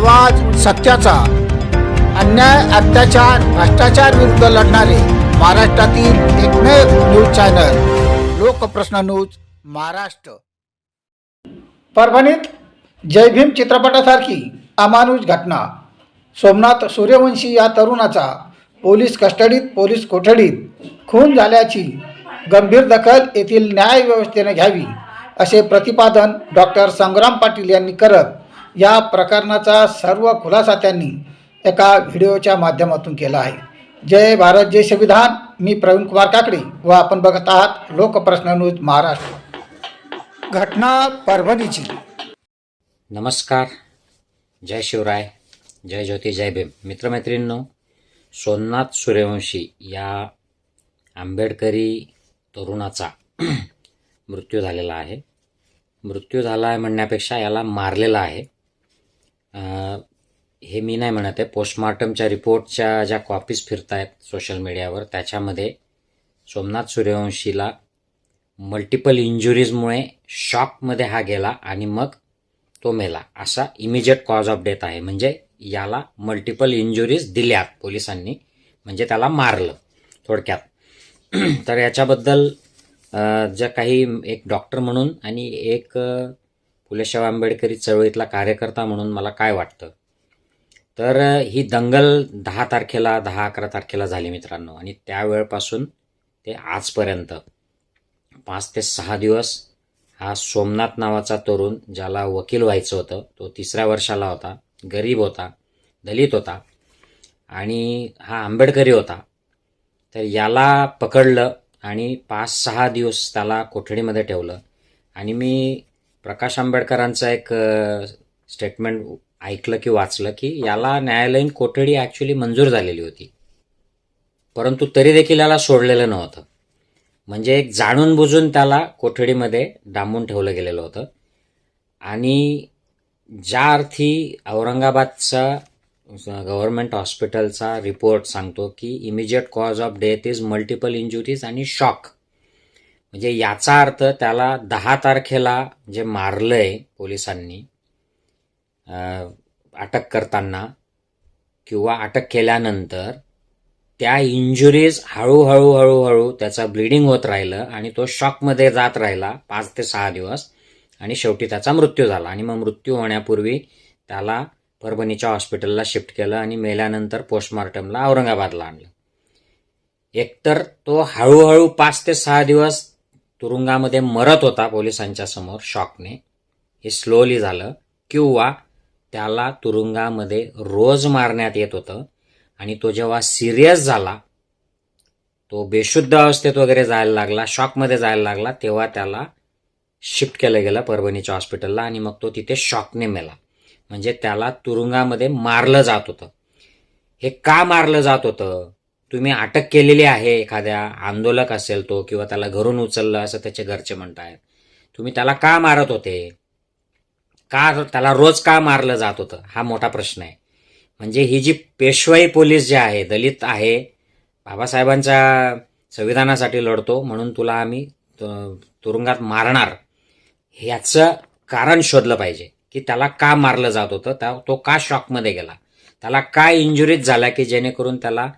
आवाज सत्याचा. अन्याय अत्याचार भ्रष्टाचार विरुद्ध लढणारे महाराष्ट्रातील एकमेव news channel Lokprashna news Maharashtra. परभणीत जय भीम चित्रपटासारखी अमानुष घटना. सोमनाथ सूर्यवंशी या तरुणाचा पोलीस कस्टडीत पोलीस कोठडीत खून झाल्याची गंभीर दखल येथील न्यायव्यवस्थेने घ्यावी असे प्रतिपादन डॉक्टर संग्राम पाटील यांनी करत या प्रकरणाचा सर्व खुलासा त्यांनी एका व्हिडिओच्या माध्यमातून केला आहे. जय भारत जय संविधान. मी प्रवीण कुमार काकडे व आपण बघत आहात लोकप्रश्न न्यूज महाराष्ट्र. घटना परभणीची. नमस्कार. जय शिवराय. जय ज्योती जय भीम. मित्रमैत्रिणींनो सोमनाथ सूर्यवंशी या आंबेडकरी तरुणाचा मृत्यू झालेला आहे. मृत्यू झाला आहे म्हणण्यापेक्षा याला मारलेला आहे. हे मी नाही म्हणत आहे. पोस्टमॉर्टमच्या रिपोर्टच्या ज्या कॉपीज फिरत आहेत सोशल मीडियावर त्याच्यामध्ये सोमनाथ सूर्यवंशीला मल्टिपल इंजुरीजमुळे शॉकमध्ये हा गेला आणि मग तो मेला. असा इमिजिएट कॉज ऑफ डेथ आहे. म्हणजे याला मल्टिपल इंजुरीज दिल्यात पोलिसांनी. म्हणजे त्याला मारलं थोडक्यात. तर याच्याबद्दल ज्या काही एक डॉक्टर म्हणून आणि एक फुलेशाह आंबेडकरी चळवळीतला कार्यकर्ता म्हणून मला काय वाटतं? तर ही दंगल दहा तारखेला दहा अकरा तारखेला झाली मित्रांनो. आणि त्यावेळपासून ते आजपर्यंत पाच ते सहा दिवस हा सोमनाथ नावाचा तरुण ज्याला वकील व्हायचं होतं तो तिसऱ्या वर्षाला होता गरीब होता दलित होता आणि हा आंबेडकरी होता. तर याला पकडलं आणि पाच सहा दिवस त्याला कोठडीमध्ये ठेवलं. आणि मी प्रकाश आंबेडकरांचं एक स्टेटमेंट ऐकलं की वाचलं की याला न्यायालयीन कोठडी ॲक्च्युली मंजूर झालेली होती. परंतु तरी देखील याला सोडलेलं नव्हतं. म्हणजे एक जाणून बुजून त्याला कोठडीमध्ये डांबून ठेवलं गेलेलं होतं. आणि ज्या अर्थी औरंगाबादचा गव्हर्नमेंट हॉस्पिटलचा रिपोर्ट सांगतो की immediate cause of death is multiple injuries आणि शॉक म्हणजे याचा अर्थ त्याला दहा तारखेला जे मारलंय पोलिसांनी अटक करताना किंवा अटक केल्यानंतर त्या इंजुरीज हळूहळू हळूहळू त्याचा ब्लिडिंग होत राहिलं आणि तो शॉकमध्ये जात राहिला पाच ते सहा दिवस आणि शेवटी त्याचा मृत्यू झाला. आणि मग मृत्यू होण्यापूर्वी त्याला परभणीच्या हॉस्पिटलला शिफ्ट केलं आणि मेल्यानंतर पोस्टमॉर्टमला औरंगाबादला आणलं. एकतर तो हळूहळू पाच ते सहा दिवस तुरुंगामध्ये मरत होता पोलिसांच्या समोर शॉकने. हे स्लोली झालं. किंवा त्याला तुरुंगामध्ये रोज मारण्यात येत होतं. आणि तो जेव्हा सिरियस झाला तो बेशुद्ध अवस्थेत वगैरे जायला लागला शॉकमध्ये जायला लागला तेव्हा त्याला शिफ्ट केलं गेलं परभणीच्या हॉस्पिटलला आणि मग तो तिथे शॉकने मेला. म्हणजे त्याला तुरुंगामध्ये मारलं जात होतं. हे का मारलं जात होतं? तुम्ही अटक केलेली आहे एखाद्या आंदोलक असेल तो किंवा त्याला घरून उचललं असं त्याचे घरचे म्हणतायत. तुम्ही त्याला का मारत होते? का त्याला रोज का मारलं जात होतं? हा मोठा प्रश्न आहे. म्हणजे ही जी पेशवाई पोलीस जे आहे दलित आहे बाबासाहेबांच्या संविधानासाठी लढतो म्हणून तुला आम्ही तुरुंगात मारणार. ह्याचं कारण शोधलं पाहिजे की त्याला का मारलं जात होतं त्या तो का शॉकमध्ये गेला? त्याला काय इंजुरीज झाल्या की जेणेकरून त्याला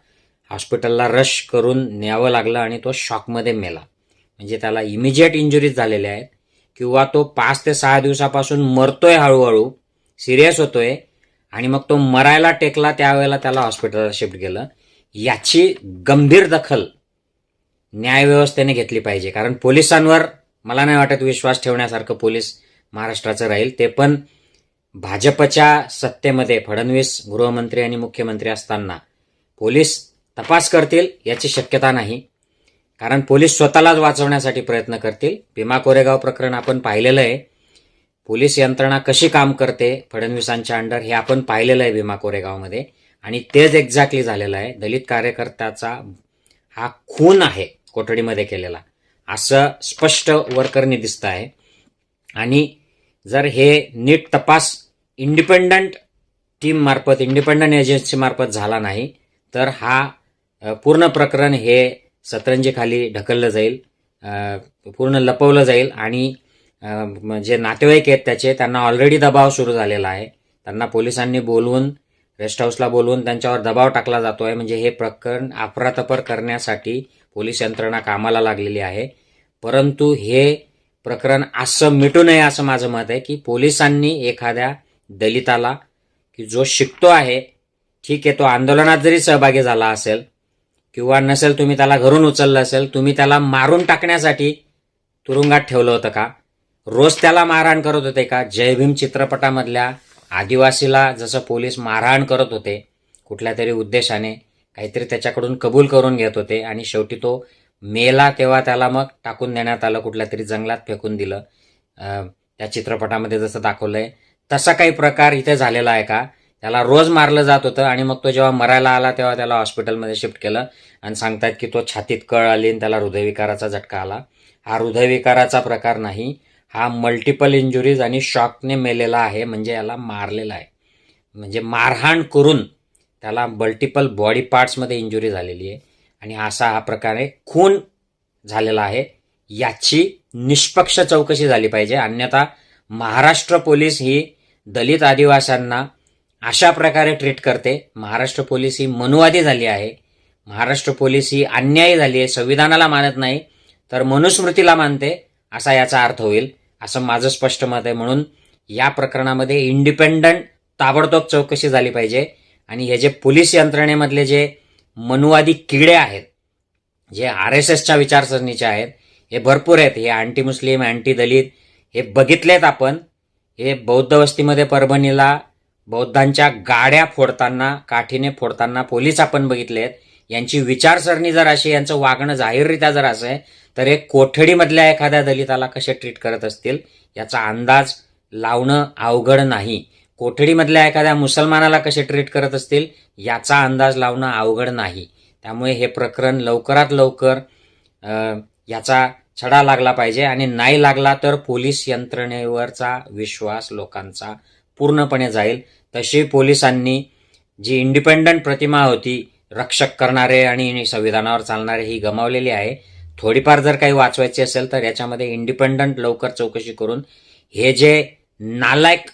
हॉस्पिटलला रश करून न्यावं लागलं आणि तो शॉकमध्ये मेला. म्हणजे त्याला इमिजिएट इंजुरीज झालेल्या आहेत. किंवा तो पाच ते सहा दिवसापासून मरतोय हळूहळू सिरियस होतोय आणि मग तो मरायला टेकला त्यावेळेला त्याला हॉस्पिटलला शिफ्ट केलं. याची गंभीर दखल न्यायव्यवस्थेने घेतली पाहिजे. कारण पोलिसांवर मला नाही वाटत विश्वास ठेवण्यासारखं पोलीस महाराष्ट्राचं राहील. ते पण भाजपच्या सत्तेमध्ये फडणवीस गृहमंत्री आणि मुख्यमंत्री असताना. पोलीस तपास करतील याची शक्यता नाही. कारण पोलीस स्वतःलाच वाचवण्यासाठी प्रयत्न करतील. भीमा कोरेगाव प्रकरण आपण पाहिलेलं आहे. पोलीस यंत्रणा कशी काम करते फडणवीसांच्या अंडर हे आपण पाहिलेलं आहे भीमा कोरेगावमध्ये. आणि तेच एक्झॅक्टली झालेलं आहे. दलित कार्यकर्त्याचा हा खून आहे कोठडीमध्ये केलेला. असं स्पष्ट वर्करनी दिसतं आहे. आणि जर हे नीट तपास इंडिपेंडंट टीम मार्फत इंडिपेंडंट एजन्सीमार्फत झाला नाही तर हा पूर्ण प्रकरण हे सतरंजीखाली ढकललं जाईल. पूर्ण लपवलं जाईल आणि जे नातेवाईक आहेत त्याचे त्यांना ऑलरेडी दबाव सुरू झालेला आहे. त्यांना पोलिसांनी बोलवून रेस्ट हाऊसला बोलवून त्यांच्यावर दबाव टाकला जातो आहे म्हणजे हे प्रकरण अफरातफर करण्यासाठी पोलीस यंत्रणा कामाला लागलेली आहे. परंतु हे प्रकरण असं मिटू नये असं माझं मत आहे की पोलिसांनी एखाद्या दलिताला की जो शिकतो आहे ठीक आहे तो आंदोलनात जरी सहभागी झाला असेल किंवा नसेल तुम्ही त्याला घरून उचललं असेल तुम्ही त्याला मारून टाकण्यासाठी तुरुंगात ठेवलं होतं का? रोज त्याला मारहाण करत होते का? जय भीम चित्रपटामधल्या आदिवासीला जसं पोलीस मारहाण करत होते कुठल्या तरी उद्देशाने काहीतरी त्याच्याकडून कबूल करून घेत होते आणि शेवटी तो मेला तेव्हा त्याला मग टाकून देण्यात आलं कुठल्या तरी जंगलात फेकून दिलं. त्या चित्रपटामध्ये जसं दाखवलंय तसा काही प्रकार इथे झालेला आहे का? त्याला रोज मारलं जात होतं आणि मग तो जेव्हा मरायला आला तेव्हा त्याला हॉस्पिटलमध्ये शिफ्ट केलं आणि सांगतात की तो छातीत कळ आली आणि त्याला हृदयविकाराचा झटका आला. हा हृदयविकाराचा प्रकार नाही हा मल्टिपल इंजुरीज आणि शॉकने मेलेला आहे म्हणजे याला मारलेला आहे. म्हणजे मारहाण करून त्याला मल्टिपल बॉडी पार्ट्समध्ये इंजुरी झालेली आहे. आणि असा हा प्रकारे खून झालेला आहे. याची निष्पक्ष चौकशी झाली पाहिजे. अन्यथा महाराष्ट्र पोलीस ही दलित आदिवास्यांना अशा प्रकारे ट्रीट करते. महाराष्ट्र पोलीस ही मनुवादी झाली आहे. महाराष्ट्र पोलीस ही अन्यायी झाली आहे. संविधानाला मानत नाही तर मनुस्मृतीला मानते असा याचा अर्थ होईल. असं माझं स्पष्ट मत आहे. म्हणून या प्रकरणामध्ये इंडिपेंडंट ताबडतोब चौकशी झाली पाहिजे. आणि हे जे पोलीस यंत्रणेमधले जे मनुवादी किडे आहेत जे आर एस एसच्या विचारसरणीचे आहेत हे भरपूर आहेत. हे अँटी मुस्लिम अँटी दलित हे बघितलेत आपण. हे बौद्ध वस्तीमध्ये परभणीला बौद्धांच्या गाड्या फोडताना काठीने फोडताना पोलीस आपण बघितले आहेत यांची विचारसरणी जर अशी यांचं वागणं जाहीररित्या जर असं आहे तर हे कोठडीमधल्या एखाद्या दलिताला कसे ट्रीट करत असतील याचा अंदाज लावणं अवघड नाही. कोठडीमधल्या एखाद्या मुसलमानाला कसे ट्रीट करत असतील याचा अंदाज लावणं अवघड नाही. त्यामुळे हे प्रकरण लवकरात लवकर याचा छडा लागला पाहिजे. आणि नाही लागला तर पोलीस यंत्रणेवरचा विश्वास लोकांचा पूर्णपणे जाईल. तशी पोलिसांनी जी इंडिपेंडंट प्रतिमा होती रक्षक करणारे आणि संविधानावर चालणारे ही गमावलेली आहे. थोडीफार जर काही वाचवायची असेल तर याच्यामध्ये इंडिपेंडंट लवकर चौकशी करून हे जे नालायक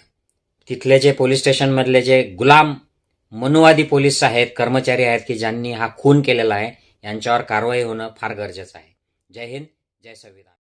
तिथले जे पोलीस स्टेशनमधले जे गुलाम मनुवादी पोलीस आहेत कर्मचारी आहेत की ज्यांनी हा खून केलेला आहे यांच्यावर कारवाई होणं फार गरजेचं आहे. जय हिंद जय संविधान.